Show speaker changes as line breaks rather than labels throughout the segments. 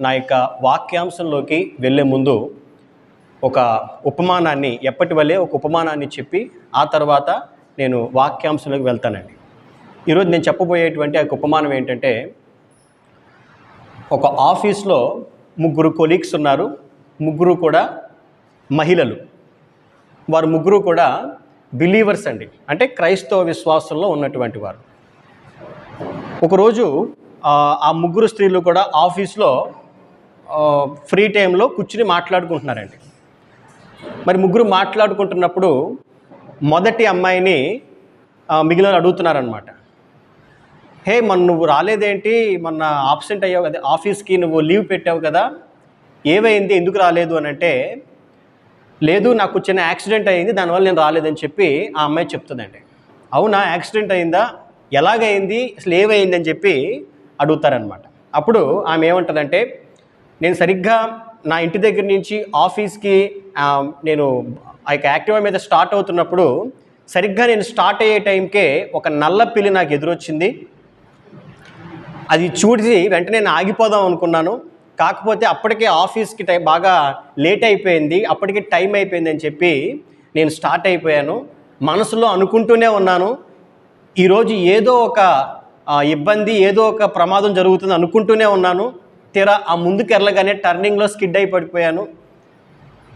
నా యొక్క వాక్యాంశంలోకి వెళ్ళే ముందు ఒక ఉపమానాన్ని ఎప్పటి వల్లే ఒక ఉపమానాన్ని చెప్పి ఆ తర్వాత నేను వాక్యాంశంలోకి వెళ్తానండి. ఈరోజు నేను చెప్పబోయేటువంటి ఆ యొక్క ఉపమానం ఏంటంటే ఒక ఆఫీస్లో ముగ్గురు కొలీగ్స్ ఉన్నారు ముగ్గురు కూడా మహిళలు. వారు ముగ్గురు కూడా బిలీవర్స్ అండి. అంటే క్రైస్తవ విశ్వాసంలో ఉన్నటువంటి వారు. ఒకరోజు ఆ, ముగ్గురు స్త్రీలు కూడా ఆఫీస్లో ఫ్రీ టైంలో కూర్చుని మాట్లాడుకుంటున్నారండి. మరి ముగ్గురు మాట్లాడుకుంటున్నప్పుడు మొదటి అమ్మాయిని మిగిలిన అడుగుతున్నారనమాట హే మన నువ్వు రాలేదేంటి? మొన్న ఆబ్సెంట్ అయ్యావు కదా ఆఫీస్కి నువ్వు లీవ్ పెట్టావు కదా ఏమైంది? ఎందుకు రాలేదు? అని అంటే లేదు నాకు చిన్న యాక్సిడెంట్ అయింది దానివల్ల నేను రాలేదని చెప్పి ఆ అమ్మాయి చెప్తుందండి. అవునా? యాక్సిడెంట్ అయిందా? ఎలాగైంది? అసలు ఏమైంది? అని చెప్పి అడుగుతారనమాట అప్పుడు ఆమె ఏమంటుందంటే నేను సరిగ్గా నా ఇంటి దగ్గర నుంచి ఆఫీస్కి నేను ఆ యొక్క యాక్టివా మీద స్టార్ట్ అవుతున్నప్పుడు సరిగ్గా నేను స్టార్ట్ అయ్యే టైంకే ఒక నల్ల పిల్లి నాకు ఎదురొచ్చింది. అది చూసి వెంటనే నేను ఆగిపోదాం అనుకున్నాను. కాకపోతే అప్పటికే ఆఫీస్కి టైం బాగా లేట్ అయిపోయింది. అప్పటికే టైం అయిపోయింది అని చెప్పి నేను స్టార్ట్ అయిపోయాను. మనసులో అనుకుంటూనే ఉన్నాను. ఈరోజు ఏదో ఒక ఇబ్బంది ఏదో ఒక ప్రమాదం జరుగుతుంది అనుకుంటూనే ఉన్నాను. తీరా ఆ ముందుకెళ్ళగానే టర్నింగ్లో స్కిడ్ అయి పడిపోయాను.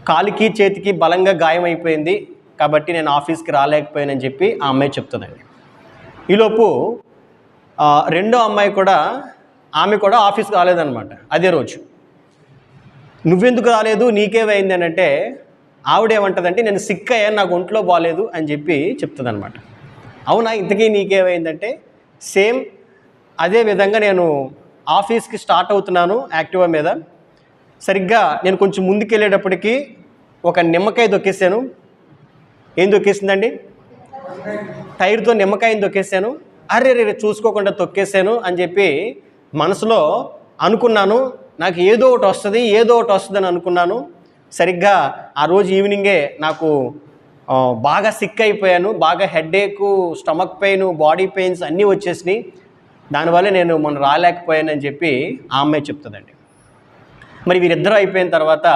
కాలికి చేతికి బలంగా గాయం అయిపోయింది. కాబట్టి నేను ఆఫీస్కి రాలేకపోయానని చెప్పి ఆ అమ్మాయి చెప్తుందండి. ఈలోపు రెండో అమ్మాయి కూడా ఆమె కూడా ఆఫీస్కి రాలేదనమాట అదే రోజు. నువ్వెందుకు రాలేదు? నీకేమైంది? అని అంటే ఆవిడేమంటుందంటే నేను సిక్ అయ్యాను నాకు ఒంట్లో బాగాలేదు అని చెప్పి చెప్తుందనమాట అవునా? ఇంతకీ నీకేమైందంటే సేమ్ అదే విధంగా నేను ఆఫీస్కి స్టార్ట్ అవుతున్నాను యాక్టివా మీద. సరిగ్గా నేను కొంచెం ముందుకు వెళ్ళేటప్పటికి ఒక నిమ్మకాయ దొక్కేసాను. ఏం దొక్కేసిందండి? టైర్తో నిమ్మకాయని దొక్కేసాను. అరే రే చూసుకోకుండా తొక్కేసాను అని చెప్పి మనసులో అనుకున్నాను. నాకు ఏదో ఒకటి వస్తుంది ఏదో ఒకటి వస్తుందని అనుకున్నాను. సరిగ్గా ఆ రోజు ఈవినింగే నాకు బాగా సిక్ అయిపోయాను. బాగా headache stomach pain body pains అన్నీ వచ్చేసినాయి. దానివల్ల నేను మొన్న రాలేకపోయానని చెప్పి ఆ అమ్మాయి చెప్తుందండి. మరి వీరిద్దరూ అయిపోయిన తర్వాత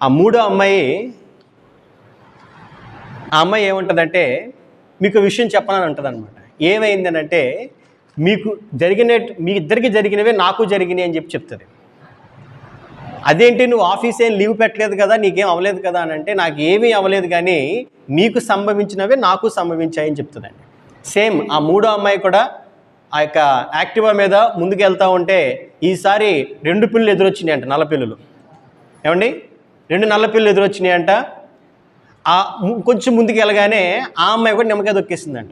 ఆ మూడో అమ్మాయి ఆ అమ్మాయి ఏముంటుందంటే మీకు విషయం చెప్పనని ఉంటుంది అనమాట ఏమైంది అంటే మీకు జరిగిన మీ ఇద్దరికి జరిగినవే నాకు జరిగినాయి అని చెప్పి చెప్తుంది. అదేంటి నువ్వు ఆఫీస్ ఏం లీవ్ పెట్టలేదు కదా నీకేం అవ్వలేదు కదా అని అంటే నాకు ఏమీ అవ్వలేదు కానీ మీకు సంభవించినవే నాకు సంభవించాయని చెప్తుందండి. సేమ్ ఆ మూడో అమ్మాయి కూడా ఆ యొక్క యాక్టివా మీద ముందుకు వెళ్తూ ఉంటే ఈసారి రెండు పిల్లలు ఎదురొచ్చినాయి అంట నల్ల పిల్లలు. ఏమండి? రెండు నల్ల పిల్లలు ఎదురొచ్చినాయి అంట. ఆ కొంచెం ముందుకు వెళ్ళగానే ఆ అమ్మాయి కూడా నిమ్మకాయ తొక్కేసిందంట.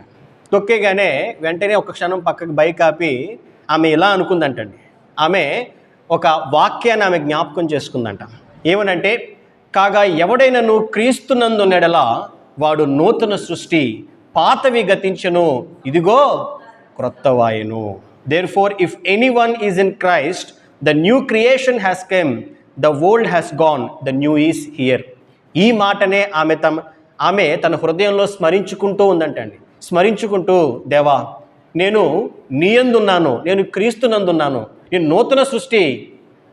తొక్కేగానే వెంటనే ఒక క్షణం పక్కకు బైక్ ఆపి ఆమె ఇలా అనుకుందంటండి. ఆమె ఒక వాక్యాన్ని ఆమె జ్ఞాపకం చేసుకుందంట. ఏమనంటే కాగా ఎవడైనను క్రీస్తునందున్నెడలా వాడు నూతన సృష్టి పాతవి గతించను. ఇదిగో క్రొత్త వాయును therefore if anyone is in Christ the new creation has come the old has gone the new is here ఈ మాటనే ఆమె తమ ఆమె తన హృదయంలో స్మరించుకుంటూ ఉందంటండి స్మరించుకుంటూ దేవా నేను నీయందున్నాను నేను క్రీస్తునందున్నాను. నేను నూతన సృష్టి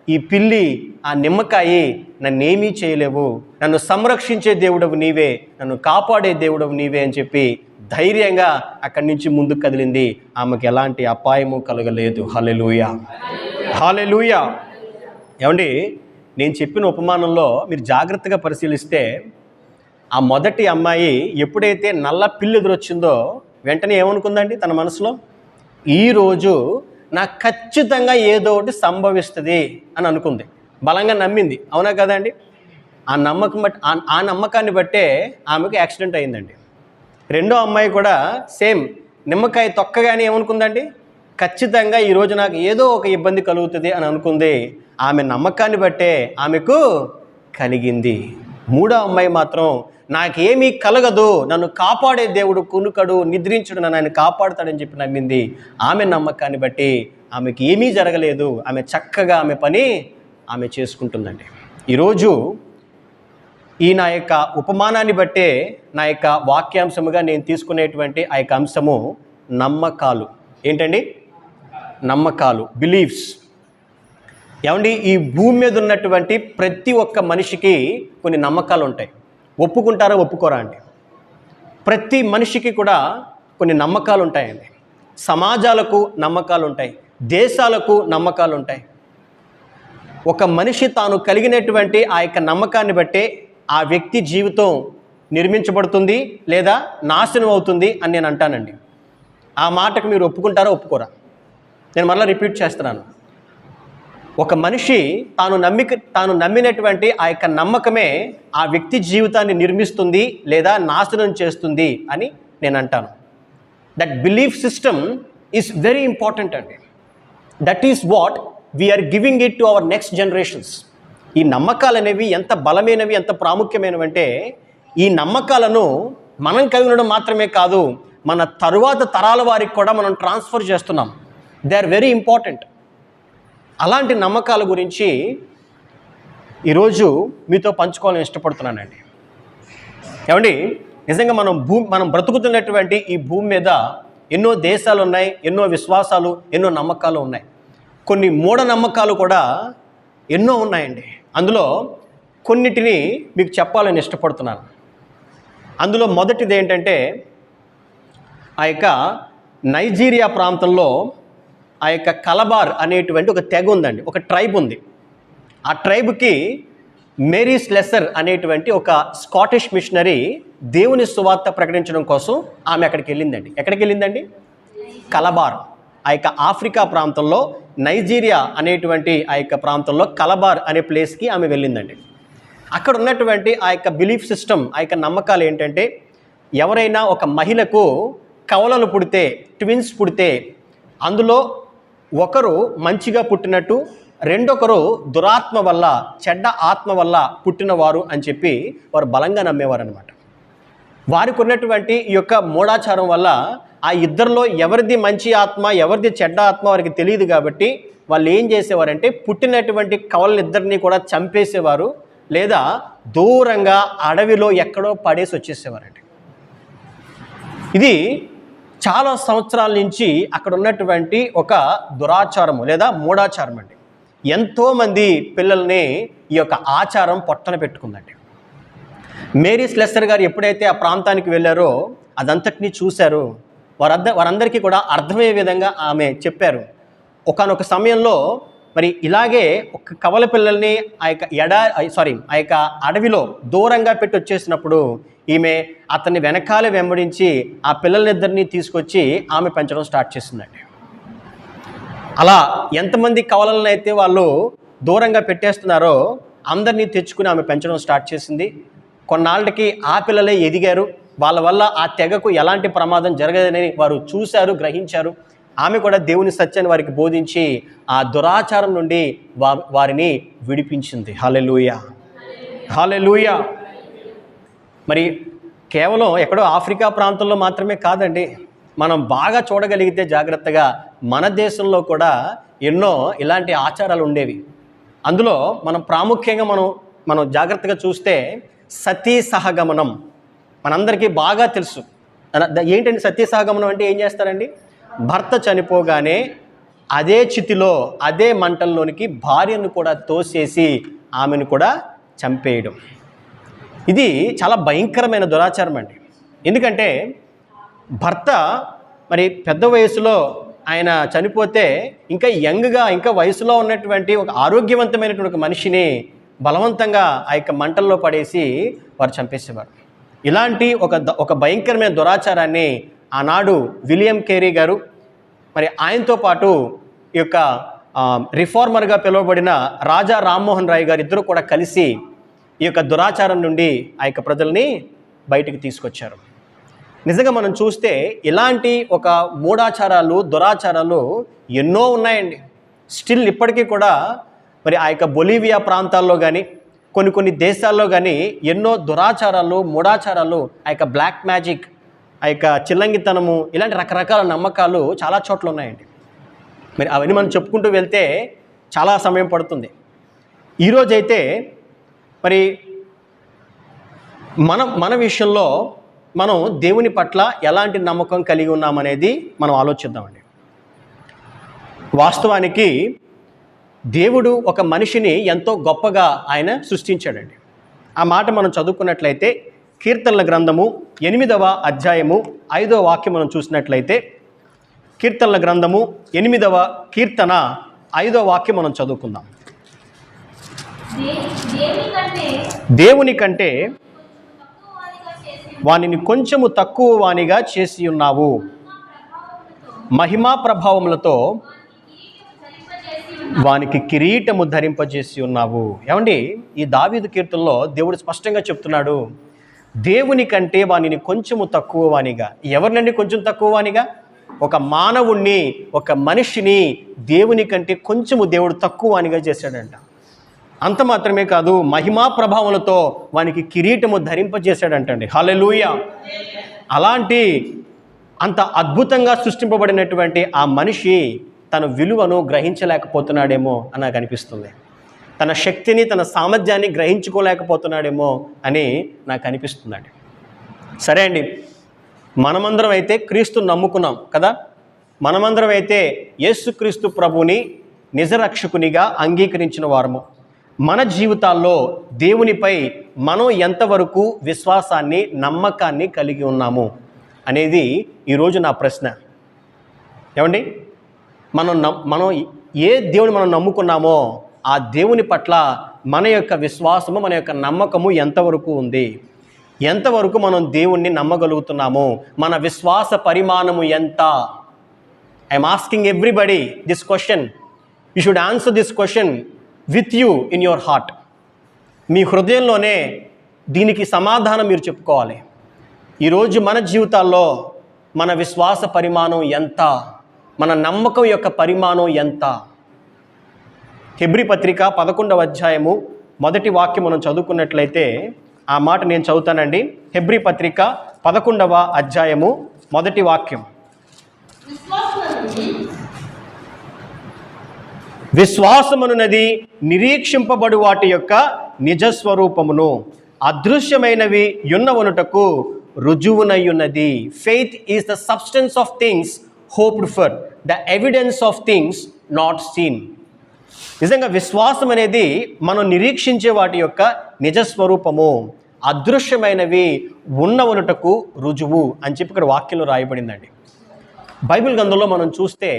ఈ పిల్లి ఆ నిమ్మకాయి నన్నేమీ చేయలేవు. నన్ను సంరక్షించే దేవుడవు నీవే నన్ను కాపాడే దేవుడవు నీవే అని చెప్పి ధైర్యంగా అక్కడి నుంచి ముందుకు కదిలింది. ఆమెకు ఎలాంటి అపాయము కలగలేదు. హలెలూయా హాలెలూయ ఏమండి నేను చెప్పిన ఉపమానంలో మీరు జాగ్రత్తగా పరిశీలిస్తే ఆ మొదటి అమ్మాయి ఎప్పుడైతే నల్ల పిల్లి ఎదురొచ్చిందో వెంటనే ఏమనుకుందండి తన మనసులో? ఈరోజు నాకు ఖచ్చితంగా ఏదో ఒకటి సంభవిస్తుంది అని అనుకుంది. బలంగా నమ్మింది. అవునా కదండి ఆ నమ్మకం బట్టి ఆ నమ్మకాన్ని బట్టే ఆమెకు యాక్సిడెంట్ అయిందండి. రెండో అమ్మాయి కూడా సేమ్. నిమ్మకాయ తొక్కగానే ఏమనుకుందండి? ఖచ్చితంగా ఈరోజు నాకు ఏదో ఒక ఇబ్బంది కలుగుతుంది అని అనుకుంది. ఆమె నమ్మకాన్ని బట్టే ఆమెకు కలిగింది. మూడో అమ్మాయి మాత్రం నాకేమీ కలగదు. నన్ను కాపాడే దేవుడు కునుకడు నిద్రించుడు నన్ను ఆయన కాపాడుతాడని చెప్పి నమ్మింది. ఆమె నమ్మకాన్ని బట్టి ఆమెకి ఏమీ జరగలేదు. ఆమె చక్కగా ఆమె పని ఆమె చేసుకుంటుందండి. ఈరోజు ఈ నా యొక్క ఉపమానాన్ని బట్టే నా యొక్క వాక్యాంశముగా నేను తీసుకునేటువంటి ఆ యొక్క అంశము నమ్మకాలు. ఏంటండి? నమ్మకాలు బిలీఫ్స్ ఏమండి? ఈ భూమి మీద ఉన్నటువంటి ప్రతి ఒక్క మనిషికి కొన్ని నమ్మకాలు ఉంటాయి. ఒప్పుకుంటారా ఒప్పుకోరా అండి? ప్రతి మనిషికి కూడా కొన్ని నమ్మకాలు ఉంటాయండి. సమాజాలకు నమ్మకాలు ఉంటాయి. దేశాలకు నమ్మకాలు ఉంటాయి. ఒక మనిషి తాను కలిగినటువంటి ఆ యొక్క నమ్మకాన్ని బట్టే ఆ వ్యక్తి జీవితం నిర్మించబడుతుంది లేదా నాశనం అవుతుంది అని నేను అంటానండి. ఆ మాటకు మీరు ఒప్పుకుంటారా ఒప్పుకోరా? నేను మరలా రిపీట్ చేస్తున్నాను. ఒక మనిషి తాను నమ్మిక తాను నమ్మినటువంటి ఆ యొక్క నమ్మకమే ఆ వ్యక్తి జీవితాన్ని నిర్మిస్తుంది లేదా నాశనం చేస్తుంది అని నేను అంటాను. That belief system is very important అండి. That is what we are giving it to our next generations ఈ నమ్మకాలు అనేవి ఎంత బలమైనవి ఎంత ప్రాముఖ్యమైనవి అంటే ఈ నమ్మకాలను మనం కలిగి ఉండడం మాత్రమే కాదు మన తరువాత తరాల వారికి కూడా మనం ట్రాన్స్ఫర్ చేస్తున్నాం. They are very important. అలాంటి నమ్మకాల గురించి ఈరోజు మీతో పంచుకోవాలని ఇష్టపడుతున్నానండి. ఏమండి నిజంగా మనం భూ మనం బ్రతుకుతున్నటువంటి ఈ భూమి మీద ఎన్నో దేశాలు ఉన్నాయి ఎన్నో విశ్వాసాలు ఎన్నో నమ్మకాలు ఉన్నాయి. కొన్ని మూఢనమ్మకాలు కూడా ఎన్నో ఉన్నాయండి. అందులో కొన్నిటిని మీకు చెప్పాలని ఇష్టపడుతున్నాను. అందులో మొదటిది ఏంటంటే ఆ యొక్క నైజీరియా ప్రాంతంలో ఆ యొక్క కలబార్ అనేటువంటి ఒక తెగ ఉందండి. ఒక ట్రైబ్ ఉంది. ఆ ట్రైబ్కి మేరీస్ లెసర్ అనేటువంటి ఒక స్కాటిష్ మిషనరీ దేవుని సువార్త ప్రకటించడం కోసం ఆమె అక్కడికి వెళ్ళిందండి. ఎక్కడికి వెళ్ళిందండి? కలబార్. ఆ యొక్క ఆఫ్రికా ప్రాంతంలో నైజీరియా అనేటువంటి ఆ యొక్క ప్రాంతంలో కలబార్ అనే ప్లేస్కి ఆమె వెళ్ళిందండి. అక్కడ ఉన్నటువంటి ఆ యొక్క బిలీఫ్ సిస్టమ్ ఆ యొక్క నమ్మకాలు ఏంటంటే ఎవరైనా ఒక మహిళకు కవలలు పుడితే ట్విన్స్ పుడితే అందులో ఒకరు మంచిగా పుట్టినట్టు రెండొకరు దురాత్మ వల్ల చెడ్డ ఆత్మ వల్ల పుట్టినవారు అని చెప్పి వారు బలంగా నమ్మేవారు అనమాట వారికి ఉన్నటువంటి ఈ యొక్క మూఢాచారం వల్ల ఆ ఇద్దరిలో ఎవరిది మంచి ఆత్మ ఎవరిది చెడ్డ ఆత్మ వారికి తెలియదు కాబట్టి వాళ్ళు ఏం చేసేవారంటే పుట్టినటువంటి కవలనిద్దరిని కూడా చంపేసేవారు లేదా దూరంగా అడవిలో ఎక్కడో పడేసి వచ్చేసేవారండి. ఇది చాలా సంవత్సరాల నుంచి అక్కడ ఉన్నటువంటి ఒక దురాచారము లేదా మూఢాచారం అండి. ఎంతోమంది పిల్లల్ని ఈ యొక్క ఆచారం పొట్టన పెట్టుకుందండి. మేరీస్ లెస్టర్ గారు ఎప్పుడైతే ఆ ప్రాంతానికి వెళ్ళారో అదంతటినీ చూశారు. వారంద వారందరికీ కూడా అర్థమయ్యే విధంగా ఆమె చెప్పారు. ఒకనొక సమయంలో మరి ఇలాగే ఒక కవల పిల్లల్ని ఆ యొక్క ఎడా సారీ ఆ యొక్క అడవిలో దూరంగా పెట్టి వచ్చేసినప్పుడు ఈమె అతన్ని వెనకాలే వెంబడించి ఆ పిల్లలిద్దరినీ తీసుకొచ్చి ఆమె పెంచడం స్టార్ట్ చేసిందండి. అలా ఎంతమంది కవలలను అయితే వాళ్ళు దూరంగా పెట్టేస్తున్నారో అందరినీ తెచ్చుకుని ఆమె పెంచడం స్టార్ట్ చేసింది. కొన్నాళ్ళకి ఆ పిల్లలే ఎదిగారు. వాళ్ళ వల్ల ఆ తెగకు ఎలాంటి ప్రమాదం జరగదని వారు చూశారు గ్రహించారు. ఆమె కూడా దేవుని సత్యాన్ని వారికి బోధించి ఆ దురాచారం నుండి వా వారిని విడిపించింది. హాలెలూయ హాలెలూయ మరి కేవలం ఎక్కడో ఆఫ్రికా ప్రాంతంలో మాత్రమే కాదండి మనం బాగా చూడగలిగితే జాగ్రత్తగా మన దేశంలో కూడా ఎన్నో ఇలాంటి ఆచారాలు ఉండేవి. అందులో మనం ప్రాముఖ్యంగా మనం మనం జాగ్రత్తగా చూస్తే సతీ సహగమనం. మనందరికీ బాగా తెలుసు. ఏంటంటే సత్యసాగమనం ఏంటండి అంటే ఏం చేస్తారండి? భర్త చనిపోగానే అదే చితిలో అదే మంటల్లోనికి భార్యను కూడా తోసేసి ఆమెను కూడా చంపేయడం. ఇది చాలా భయంకరమైన దురాచారం అండి. ఎందుకంటే భర్త మరి పెద్ద వయసులో ఆయన చనిపోతే ఇంకా యంగ్గా ఇంకా వయసులో ఉన్నటువంటి ఒక ఆరోగ్యవంతమైనటువంటి ఒక మనిషిని బలవంతంగా ఆ యొక్క మంటల్లో పడేసి వారు చంపేసేవారు. ఇలాంటి ఒక ద- ఒక భయంకరమైన దురాచారాన్ని ఆనాడు విలియం కేరీ గారు మరి ఆయనతో పాటు ఈ యొక్క రిఫార్మర్గా పిలువబడిన రాజా రామ్మోహన్ రాయ్ గారు ఇద్దరు కూడా కలిసి ఈ యొక్క దురాచారం నుండి ఆ యొక్క ప్రజల్ని బయటికి తీసుకొచ్చారు. నిజంగా మనం చూస్తే ఇలాంటి ఒక మూఢాచారాలు దురాచారాలు ఎన్నో ఉన్నాయండి. స్టిల్ ఇప్పటికీ కూడా మరి ఆ యొక్క బొలీవియా ప్రాంతాల్లో కానీ కొన్ని కొన్ని దేశాల్లో కానీ ఎన్నో దురాచారాలు మూఢాచారాలు ఆ యొక్క బ్లాక్ మ్యాజిక్ ఆ యొక్క చిల్లంగితనము ఇలాంటి రకరకాల నమ్మకాలు చాలా చోట్ల ఉన్నాయండి. మరి అవన్నీ మనం చెప్పుకుంటూ వెళ్తే చాలా సమయం పడుతుంది. ఈరోజైతే మరి మన మన విషయంలో మనం దేవుని పట్ల ఎలాంటి నమ్మకం కలిగి ఉన్నామనేది మనం ఆలోచిద్దామండి. వాస్తవానికి దేవుడు ఒక మనిషిని ఎంతో గొప్పగా ఆయన సృష్టించాడండి. ఆ మాట మనం చదువుకున్నట్లయితే కీర్తనల గ్రంథము ఎనిమిదవ అధ్యాయము ఐదవ వాక్యం మనం చూసినట్లయితే కీర్తనల గ్రంథము ఎనిమిదవ కీర్తన ఐదవ వాక్యం మనం చదువుకుందాం. దేవుని కంటే వానిని కొంచెము తక్కువ వానిగా చేసి ఉన్నావు. మహిమా ప్రభావములతో
వానికి కిరీటము
ధరింపజేసి
ఉన్నావు.
ఏమండి? ఈ దావీదు కీర్తనలో దేవుడు స్పష్టంగా చెప్తున్నాడు దేవుని కంటే వానిని కొంచెము తక్కువ వానిగా. ఎవరినండి కొంచెం తక్కువ వానిగా? ఒక మానవుణ్ణి ఒక మనిషిని దేవుని కంటే కొంచెము దేవుడు తక్కువ వానిగా చేశాడంట. అంత మాత్రమే కాదు మహిమా ప్రభావములతో వానికి కిరీటము ధరింపజేశాడంటండి. హలెలూయ అలాంటి అంత అద్భుతంగా సృష్టింపబడినటువంటి ఆ మనిషి తన విలువను గ్రహించలేకపోతున్నాడేమో అని నాకు అనిపిస్తుంది. తన శక్తిని తన సామర్థ్యాన్ని గ్రహించుకోలేకపోతున్నాడేమో అని నాకు అనిపిస్తుందండి. సరే అండి మనమందరం అయితే క్రీస్తు నమ్ముకున్నాం కదా? మనమందరం అయితే యేసుక్రీస్తు ప్రభుని నిజరక్షకునిగా అంగీకరించిన వారము. మన జీవితాల్లో దేవునిపై మనం ఎంతవరకు విశ్వాసాన్ని నమ్మకాన్ని కలిగి ఉన్నాము అనేది ఈరోజు నా ప్రశ్న. ఏమండి? మనం నమ్ మనం ఏ దేవుని మనం నమ్ముకున్నామో ఆ దేవుని పట్ల మన యొక్క విశ్వాసము మన యొక్క నమ్మకము ఎంతవరకు ఉంది? ఎంతవరకు మనం దేవుణ్ణి నమ్మగలుగుతున్నాము? మన విశ్వాస పరిమాణము ఎంత? I'm asking everybody this question you should answer this question with you in your heart మీ హృదయంలోనే దీనికి సమాధానం మీరు చెప్పుకోవాలి. ఈరోజు మన జీవితాల్లో మన విశ్వాస పరిమాణం ఎంత? మన నమ్మకం యొక్క పరిమాణం ఎంత? హెబ్రి పత్రిక పదకొండవ అధ్యాయము మొదటి వాక్యం మనం చదువుకున్నట్లయితే ఆ మాట నేను చదువుతానండి. హెబ్రి పత్రిక పదకొండవ అధ్యాయము మొదటి వాక్యం.
విశ్వాసమునందు
విశ్వాసమనున్నది నిరీక్షింపబడు వాటి యొక్క నిజస్వరూపమును అదృశ్యమైనవి యున్నవనుటకు రుజువునయ్యున్నది faith is the substance of things hoped for the evidence of things not seen నిజంగా విశ్వాసం అనేది మనం నిరీక్షించే వాటి యొక్క నిజస్వరూపము అదృశ్యమైనవి ఉన్నవనుటకు రుజువు అని చెప్పి ఇక్కడ వాక్యంలో రాయబడిందండి. బైబిల్ గ్రంథంలో మనం చూస్తే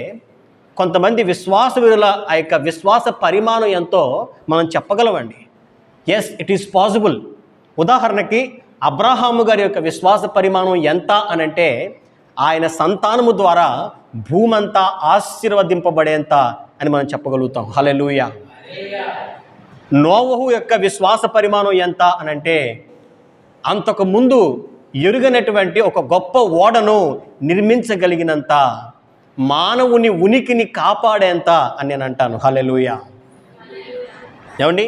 కొంతమంది విశ్వాస విరుల ఆ యొక్క విశ్వాస పరిమాణం ఎంతో మనం చెప్పగలమండి. ఎస్ ఇట్ ఈస్ పాసిబుల్ ఉదాహరణకి అబ్రాహాము గారి యొక్క విశ్వాస పరిమాణం ఎంత అని అంటే ఆయన సంతానము ద్వారా భూమంతా ఆశీర్వదింపబడేంత అని మనం చెప్పగలుగుతాం. హలెలూయ నోవహు యొక్క విశ్వాస పరిమాణం ఎంత అని అంటే అంతకు ముందు ఎరుగనటువంటి ఒక గొప్ప ఓడను నిర్మించగలిగినంత మానవుని ఉనికిని కాపాడేంత అని నేను అంటాను. హలెలూయ ఏమండి?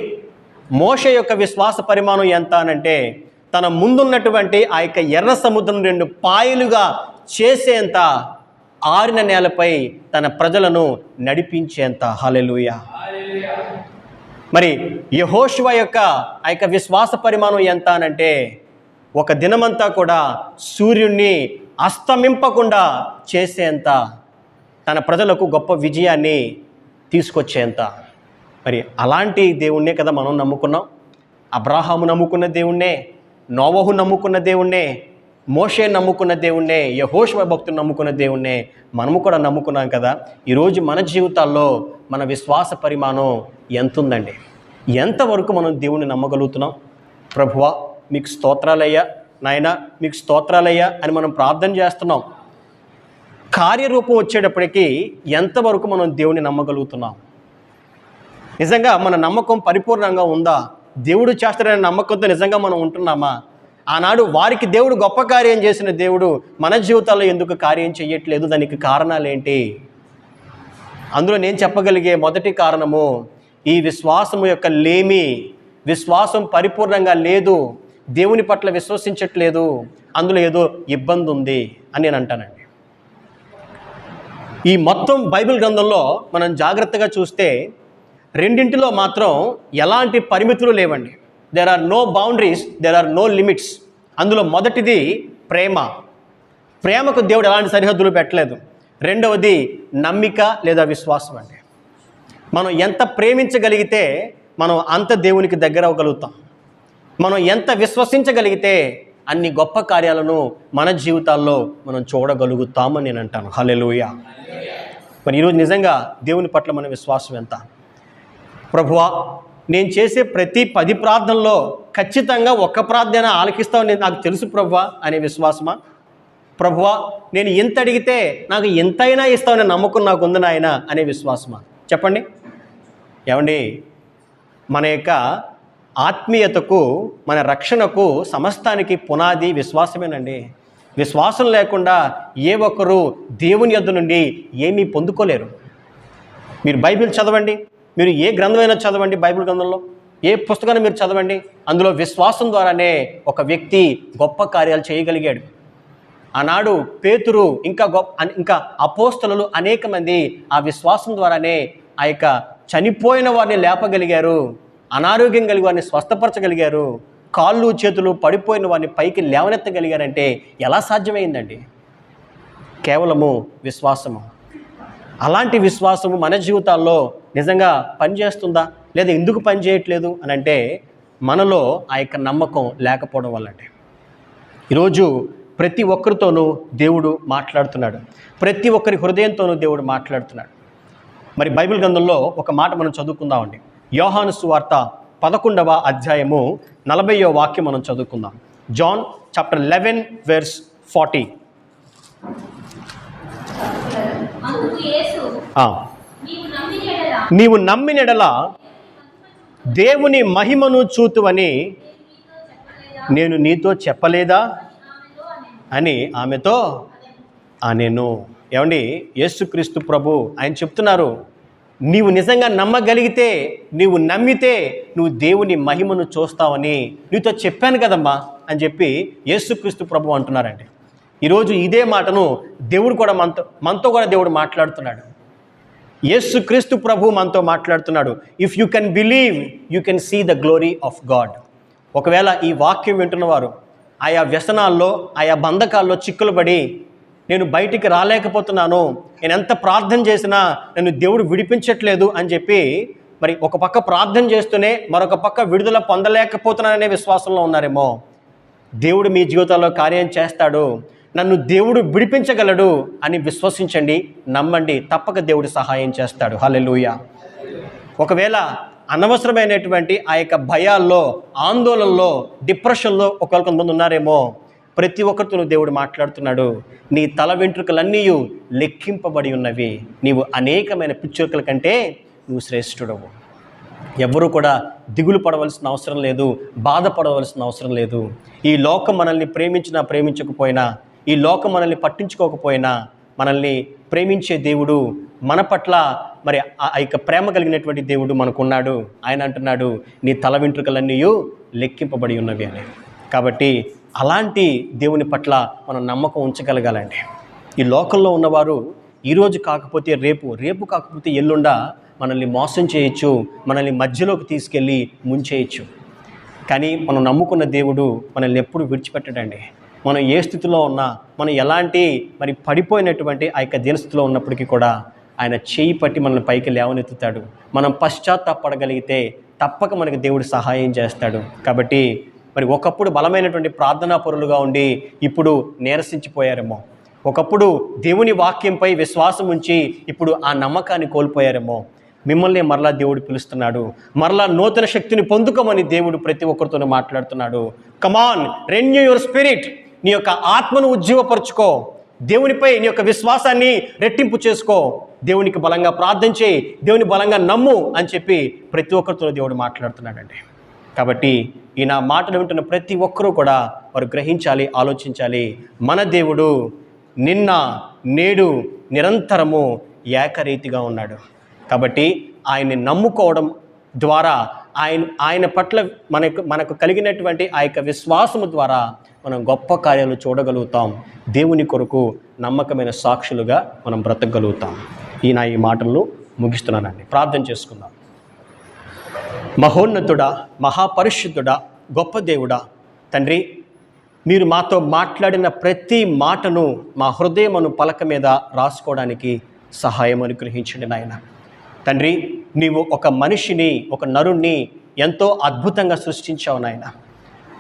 మోష యొక్క విశ్వాస పరిమాణం ఎంత అనంటే తన ముందున్నటువంటి ఆ యొక్క ఎర్ర సముద్రం రెండు పాయలుగా చేసేంత ఆరిన నేలపై తన ప్రజలను నడిపించేంత. హలెలూయ మరి యహోశివ యొక్క ఆ యొక్క విశ్వాస పరిమాణం ఎంత అనంటే ఒక దినమంతా కూడా సూర్యుణ్ణి అస్తమింపకుండా చేసేంత తన ప్రజలకు గొప్ప విజయాన్ని తీసుకొచ్చేంత. మరి అలాంటి దేవుణ్ణే కదా మనం నమ్ముకున్నాం. అబ్రాహాము నమ్ముకున్న దేవుణ్ణే. నోవహు నమ్ముకున్న దేవుణ్ణే మోషే నమ్ముకున్న దేవుణ్ణే యహోష్వ భక్తులు నమ్ముకున్న దేవుణ్ణే మనము కూడా నమ్ముకున్నాం కదా. ఈరోజు మన జీవితాల్లో మన విశ్వాస పరిమాణం ఎంత ఉందండి ఎంతవరకు మనం దేవుణ్ణి నమ్మగలుగుతున్నాం? ప్రభువా మీకు స్తోత్రాలయ్యా నాయన మీకు స్తోత్రాలయ్యా అని మనం ప్రార్థన చేస్తున్నాం. కార్యరూపం వచ్చేటప్పటికీ ఎంతవరకు మనం దేవుని నమ్మగలుగుతున్నాం? నిజంగా మన నమ్మకం పరిపూర్ణంగా ఉందా? దేవుడు చేస్తాడనే నమ్మకంతో నిజంగా మనం ఉంటున్నామా? ఆనాడు వారికి దేవుడు గొప్ప కార్యం చేసిన దేవుడు మన జీవితాల్లో ఎందుకు కార్యం చేయట్లేదు? దానికి కారణాలు ఏంటి అందులో నేను చెప్పగలిగే మొదటి కారణము ఈ విశ్వాసము యొక్క లేమి విశ్వాసం పరిపూర్ణంగా లేదు దేవుని పట్ల విశ్వసించట్లేదు అందులో ఏదో ఇబ్బంది ఉంది అని నేను అంటానండి. ఈ మొత్తం బైబిల్ గ్రంథంలో మనం జాగ్రత్తగా చూస్తే రెండింటిలో మాత్రం ఎలాంటి పరిమితులు లేవండి. There are no boundaries there are no limits అందులో మొదటిది ప్రేమ. ప్రేమకు దేవుడు ఎలాంటి సరిహద్దులు పెట్టలేదు. రెండవది నమ్మిక లేదా విశ్వాసం అండి. మనం ఎంత ప్రేమించగలిగితే మనం అంత దేవునికి దగ్గర అవ్వగలుగుతాం. మనం ఎంత విశ్వసించగలిగితే అన్ని గొప్ప కార్యాలను మన జీవితాల్లో మనం చూడగలుగుతామని నేను అంటాను. హలెలుయ మరి ఈరోజు నిజంగా దేవుని పట్ల మన విశ్వాసం ఎంత? ప్రభువా నేను చేసే ప్రతి పది ప్రార్థనలో ఖచ్చితంగా ఒక్క ప్రార్థన ఆలకిస్తామని నాకు తెలుసు ప్రభువా అనే విశ్వాసమా? ప్రభువా నేను ఎంత అడిగితే నాకు ఎంతైనా ఇస్తామనే నమ్మకం నాకు ఉంది నాయన అనే విశ్వాసమా? చెప్పండి. ఏమండి మన యొక్క ఆత్మీయతకు మన రక్షణకు సమస్తానికి పునాది విశ్వాసమేనండి. విశ్వాసం లేకుండా ఏ ఒక్కరు దేవుని యొద్ద నుండి ఏమీ పొందుకోలేరు. మీరు బైబిల్ చదవండి. మీరు ఏ గ్రంథమైనా చదవండి బైబిల్ గ్రంథంలో? ఏ పుస్తకాన్ని మీరు చదవండి? అందులో విశ్వాసం ద్వారానే ఒక వ్యక్తి గొప్ప కార్యాలు చేయగలిగాడు. ఆనాడు పేతురు ఇంకా గొప్ప ఇంకా అపోస్తలు అనేక మంది ఆ విశ్వాసం ద్వారానే ఆ యొక్క చనిపోయిన వారిని లేపగలిగారు. అనారోగ్యం కలిగి వారిని స్వస్థపరచగలిగారు. కాళ్ళు చేతులు పడిపోయిన వారిని పైకి లేవనెత్తగలిగారంటే ఎలా సాధ్యమైందండి? కేవలము విశ్వాసము. అలాంటి విశ్వాసము మన జీవితాల్లో నిజంగా పనిచేస్తుందా లేదా ఎందుకు పనిచేయట్లేదు అని అంటే మనలో ఆ యొక్క నమ్మకం లేకపోవడం వల్ల అండి ఈరోజు ప్రతి ఒక్కరితోనూ దేవుడు మాట్లాడుతున్నాడు. ప్రతి ఒక్కరి హృదయంతోనూ దేవుడు మాట్లాడుతున్నాడు. మరి బైబిల్ గ్రంథంలో ఒక మాట మనం చదువుకుందామండి. యోహాను సువార్త పదకొండవ అధ్యాయము నలభైయో వాక్యం మనం చదువుకుందాం. John chapter eleven verse forty.
నీవు నమ్మిన
నమ్మినెడల దేవుని మహిమను చూతువని
నేను
నీతో చెప్పలేదా అని ఆమెతో నేను ఏమండి? యేసుక్రీస్తు ప్రభు ఆయన చెప్తున్నారు నీవు నిజంగా నమ్మగలిగితే నీవు నమ్మితే నువ్వు దేవుని మహిమను చూస్తావని నీతో చెప్పాను కదమ్మా అని చెప్పి యేసుక్రీస్తు ప్రభు అంటున్నారండి. ఈరోజు ఇదే మాటను దేవుడు కూడా మనతో మనతో కూడా దేవుడు మాట్లాడుతున్నాడు. యేసుక్రీస్తు ప్రభు మనతో మాట్లాడుతున్నాడు. If you can believe you can see the glory of God ఒకవేళ ఈ వాక్యం వింటున్నవారు ఆయా వ్యసనాల్లో ఆయా బంధకాల్లో చిక్కులు పడి నేను బయటికి రాలేకపోతున్నాను నేను ఎంత ప్రార్థన చేసినా నన్ను దేవుడు విడిపించట్లేదు అని చెప్పి మరి ఒక పక్క ప్రార్థన చేస్తూనే మరొక పక్క విడుదల పొందలేకపోతున్నాననే విశ్వాసంలో ఉన్నారేమో. దేవుడు మీ జీవితాల్లో కార్యం చేస్తాడు. నన్ను దేవుడు విడిపించగలడు అని విశ్వసించండి నమ్మండి తప్పక దేవుడు సహాయం చేస్తాడు. హలెలుయ ఒకవేళ అనవసరమైనటువంటి ఆ యొక్క భయాల్లో ఆందోళనలో డిప్రెషన్లో ఒకవేళ కొంతమంది ఉన్నారేమో ప్రతి ఒక్కరితోనూ దేవుడు మాట్లాడుతున్నాడు. నీ తల వెంట్రుకలన్నీ లెక్కింపబడి ఉన్నవి. నీవు అనేకమైన పిచ్చుకల కంటే నువ్వు శ్రేష్ఠుడవు. ఎవ్వరూ కూడా దిగులు పడవలసిన అవసరం లేదు బాధపడవలసిన అవసరం లేదు. ఈ లోకం మనల్ని ప్రేమించినా ప్రేమించకపోయినా ఈ లోకం మనల్ని పట్టించుకోకపోయినా మనల్ని ప్రేమించే దేవుడు మన పట్ల మరి ఆ యొక్క ప్రేమ కలిగినటువంటి దేవుడు మనకున్నాడు. ఆయన అంటున్నాడు నీ తల వెంట్రుకలన్నీ లెక్కింపబడి ఉన్నవి అని. కాబట్టి అలాంటి దేవుని పట్ల మనం నమ్మకం ఉంచగలగాలండి. ఈ లోకంలో ఉన్నవారు ఈరోజు కాకపోతే రేపు రేపు కాకపోతే ఎల్లుండా మనల్ని మోసం చేయొచ్చు మనల్ని మధ్యలోకి తీసుకెళ్ళి ముంచేయచ్చు. కానీ మనం నమ్ముకున్న దేవుడు మనల్ని ఎప్పుడు విడిచిపెట్టడండి. మనం ఏ స్థితిలో ఉన్నా మనం ఎలాంటి మరి పడిపోయినటువంటి ఆ యొక్క దీనస్థితిలో ఉన్నప్పటికీ కూడా ఆయన చేయి పట్టి మనల్ని పైకి లేవనెత్తుతాడు. మనం పశ్చాత్తాపడగలిగితే తప్పక మనకి దేవుడు సహాయం చేస్తాడు. కాబట్టి మరి ఒకప్పుడు బలమైనటువంటి ప్రార్థనా పరులుగా ఉండి ఇప్పుడు నీరసించిపోయారేమో. ఒకప్పుడు దేవుని వాక్యంపై విశ్వాసం ఉంచి ఇప్పుడు ఆ నమ్మకాన్ని కోల్పోయారేమో. మిమ్మల్ని మరలా దేవుడు పిలుస్తున్నాడు. మరలా నూతన శక్తిని పొందుకోమని దేవుడు ప్రతి ఒక్కరితోనూ మాట్లాడుతున్నాడు. కమాన్ రెన్యూ యువర్ స్పిరిట్ నీ యొక్క ఆత్మను ఉజ్జీవపరచుకో. దేవునిపై నీ యొక్క విశ్వాసాన్ని రెట్టింపు చేసుకో. దేవునికి బలంగా ప్రార్థన చేయి. దేవుని బలంగా నమ్ము అని చెప్పి ప్రతి ఒక్కరితో దేవుడు మాట్లాడుతున్నాడండి. కాబట్టి ఈ నా మాటలు వింటున్న ప్రతి ఒక్కరూ కూడా వారు గ్రహించాలి ఆలోచించాలి. మన దేవుడు నిన్న నేడు నిరంతరము ఏకరీతిగా ఉన్నాడు. కాబట్టి ఆయన్ని నమ్ముకోవడం ద్వారా ఆయన ఆయన పట్ల మనకు మనకు కలిగినటువంటి ఆ యొక్క విశ్వాసము ద్వారా మనం గొప్ప కార్యాలు చూడగలుగుతాం. దేవుని కొరకు నమ్మకమైన సాక్షులుగా మనం బ్రతకగలుగుతాం. ఈ నా ఈ మాటలను ముగిస్తున్నానండి. ప్రార్థన చేసుకుందాం. మహోన్నతుడా మహాపరిశుద్ధుడా గొప్ప దేవుడా తండ్రి మీరు మాతో మాట్లాడిన ప్రతి మాటను మా హృదయమును పలక మీద రాసుకోవడానికి సహాయం అనుగ్రహించండి నాయన. తండ్రి నీవు ఒక మనిషిని ఒక నరుణ్ణి ఎంతో అద్భుతంగా సృష్టించావు నాయన.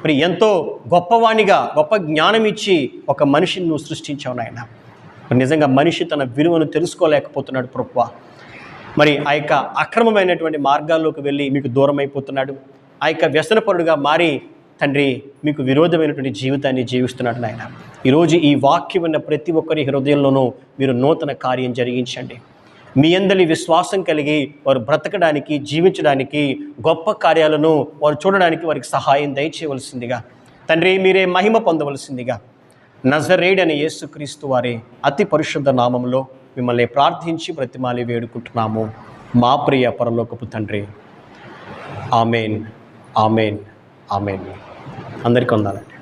మరి ఎంతో గొప్పవాణిగా గొప్ప జ్ఞానం ఇచ్చి ఒక మనిషిని నువ్వు సృష్టించావు నాయన. మరి నిజంగా మనిషి తన విలువను తెలుసుకోలేకపోతున్నాడు ప్రభువ. మరి ఆ యొక్క అక్రమమైనటువంటి మార్గాల్లోకి వెళ్ళి మీకు దూరం అయిపోతున్నాడు ఆ యొక్క వ్యసనపరుడుగా మారి తండ్రి మీకు విరోధమైనటువంటి జీవితాన్ని జీవిస్తున్నాడు నాయన. ఈరోజు ఈ వాక్యం ఉన్న ప్రతి ఒక్కరి హృదయంలోనూ మీరు నూతన కార్యం జరిగించండి. మీ అందరి విశ్వాసం కలిగి వారు బ్రతకడానికి జీవించడానికి గొప్ప కార్యాలను వారు చూడడానికి వారికి సహాయం దయచేయవలసిందిగా. తండ్రి మీరే మహిమ పొందవలసిందిగా. నజరేడ్ అనే యేసుక్రీస్తు వారి అతి పరిశుద్ధ నామంలో మిమ్మల్ని ప్రార్థించి ప్రతిమాలి వేడుకుంటున్నాము. మా ప్రియ పరలోకపు తండ్రి. ఆమెన్. ఆమెన్. ఆమెన్. అందరికీ ఉందాలండి